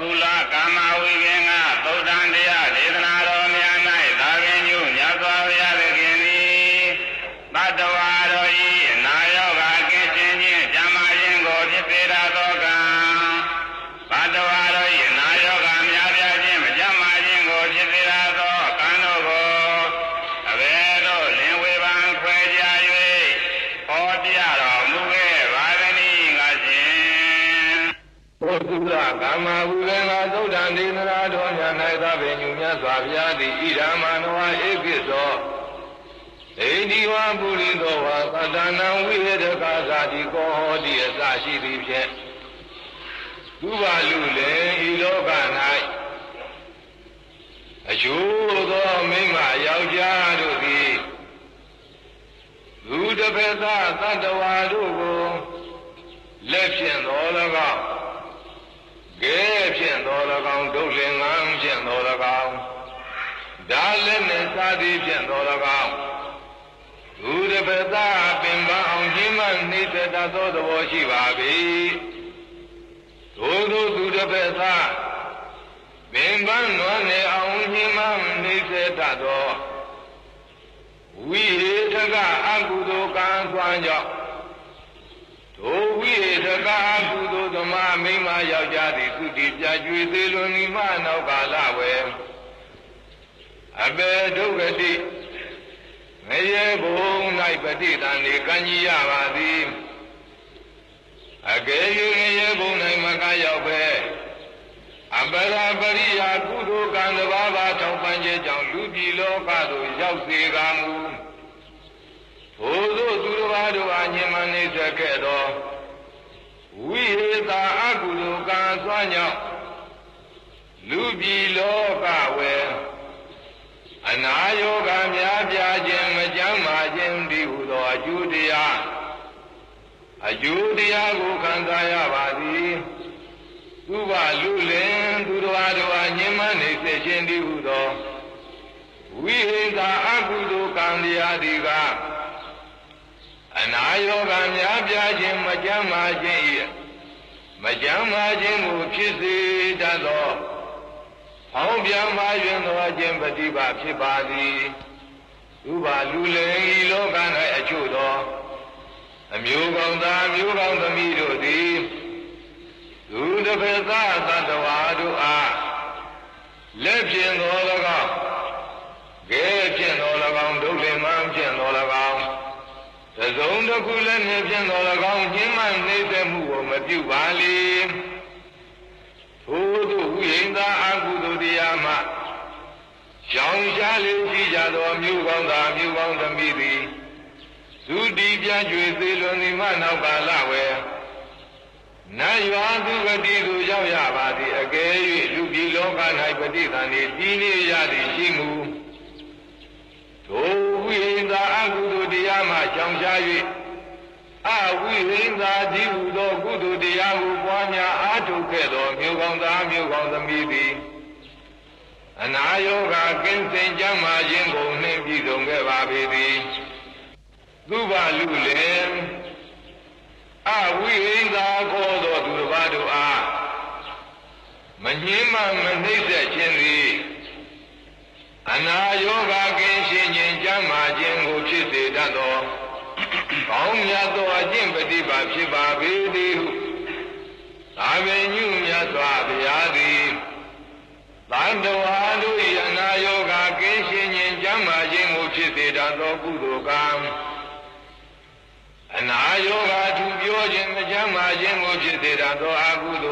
ကုလကာမဝိပင်ကသုတ်တန်တရားဒေသနာတော်များ၌သာပင်ညုမြတ်စွာဘုရားသခင်သည်တတ္တဝါတို့ဤအနာရောဂါကင်းစင်ခြင်းဓမ္မရင်ကိုဖြစ်စေတတ်သောကံတတ္တဝါတို့ဤအနာရောဂါများပြားခြင်းမကြမ်းမာခြင်းကိုဖြစ်စေတတ်သောကံတို့ကိုအဘယ်သို့လင်ဝေပံခွဲကြ၍ဟောပြတော်မူခဲ့ပါသနည်းငါရှင်သောသုလကာမဝိဝေငါသု ဒ္ဓံဒေသနာတော်များ၌သဗ္ဗညုမြတ်စွာဘုရားသည်ဣဒာမနဝဧကိသောဒိဋ္ဌိဝါပုရိသောဝါသတ္တနံဝိဟေတကာသာတိကောဟောတိအစရှိသည်ဖြင့်သူပါလူလေဤလောက၌အကျိုးသောမိမယောက်ျားတို့သည်လူတစ်ဖက်သားတတ္တဝါတို့ကိုလက်ဖြင့်တော်၎င်းကဲဖြင့် တော်၎င်းဒုလင်္ကံဖြင့်တော်၎င်းဒါလည်းနဲ့စာသည်ဖြင့်တော်၎င်းသူတစ်ဖက်သားပင်ပန်းအောင်ခြင်းမှနှိစ္စတတ်သောသဘောရှိပါ၏သို့သောသူတစ်ဖက်သားပင်ပန်းနွမ်းနေအောင်ခြင်းမှနှိစ္စတတ်သောဝိဟေထကအကုသိုလ်ကံသွမ်းကြောင့်ဒို ဝိဟေထကအကုသိုလ်သမားမိန်းမယောက်ျားသည်သုတိပြကျွေသေးလွန်ဤမှနောက်ကာလဝယ်အဘေဒုက္ခတိငရေဘုံ၌ပฏิတန်နေကံကြီးရပါသည်အကယ်၍ငရေဘုံ၌မကရောက်ပဲအပရာပရိယာကုသိုလ်ကံတစ်ပါးပါထောက်ပံ့ခြင်းကြောင့်လူပြည်လောကသို့ရောက်စေကမူဘို့သောသူတစ်ပါးတို့အားညင်မနေဆက်ခဲ့သော ဝိဟေတာအကုသိုလ်ကံစွမ်းကြောင့်လူပြည်လောကဝယ်အနာယောဂများပြားခြင်းမကြမ်းမာခြင်းဒီဟုသောအကျိုးတရားအကျိုးတရားကိုခံစားရပါသည်သူဘလူလင်သူတော်တော်အညင်မနေစေခြင်းဒီဟုသောဝိဟိတာအကုသိုလ်ကံတရားဒီက အနာယောဂများပြားခြင်းမကြမ်းမာခြင်း၏မကြမ်းမာခြင်းကိုဖြစ်စေတတ်သောဟောင်းပြန်မာယွင်သောအခြင်းပฏิပါဖြစ်ပါသည်သူပါလူလင်ဤလောက၌အချို့သောအမျိုးကောင်းသားအမျိုးကောင်းသမီးတို့သည်သူတစ်ဖက်သားသတ္တဝါတို့အားလက်ဖြင့်သော၎င်းကဲဖြင့်သော၎င်းဒုလင်မှန်ဖြင့်သော၎င်းသ စုံတစ်ခုလည်းနှင့်ဖြင့်သော၎င်းညှင်းမှနှိမ့်သက်မှုကိုမပြုပါလေထို့သောဝိဟိန္တာအကုသိုလ်တရားမှရောင်ရှားလေးရှိကြသောမြို့ကောင်းသားမြို့ကောင်းသမီးသည်သုတိပြကျွေသေးလွန်သည်မှနောက်ကာလဝယ်နတ်ရွာသူဂတိသို့ရောက်ရပါသည်အကယ်၍လူပြည်လောက၌ပฏิသန္ဓေတည်နေရသည်ရှိမူထိုဝိဟိန္တာအကုသိုလ် တရားမှကြောင်ရှား၍အဝိဟိန္တာဒီဟုသောကုသိုလ်တရားကိုပွားများအားထုတ်ခဲ့သောမြို့ကောင်းသားမြို့ကောင်းသမီးသည်အနာယောဂကင်းစင်ကြမ်းမာခြင်းကိုနှင့်ပြည့်စုံခဲ့ပါပေသည်သူဘလူလည်းအဝိဟိန္တာခေါ်သောသူတစ်ပါးတို့အားမငြင်းမမနှိမ့်ဆက်ခြင်းသည်အနာယောဂကင်းရှင်းခြင်းကြမ်းမာခြင်းကိုဖြစ်စေတတ်သော ကောင်းမြတ်သောအကျင့်ပฏิပါဖြစ်ပါပေသည်ဟုသာဝေညုမြတ်စွာဘုရားသည်တန်တဝါတို့၏အနာယောဂကင်းရှင်းခြင်းကြမ်းမာခြင်းကိုဖြစ်စေတတ်သောကုသိုလ်ကံအနာယောဂသူပြောခြင်းမကြမ်းမာခြင်းကိုဖြစ်စေတတ်သောအကုသိုလ်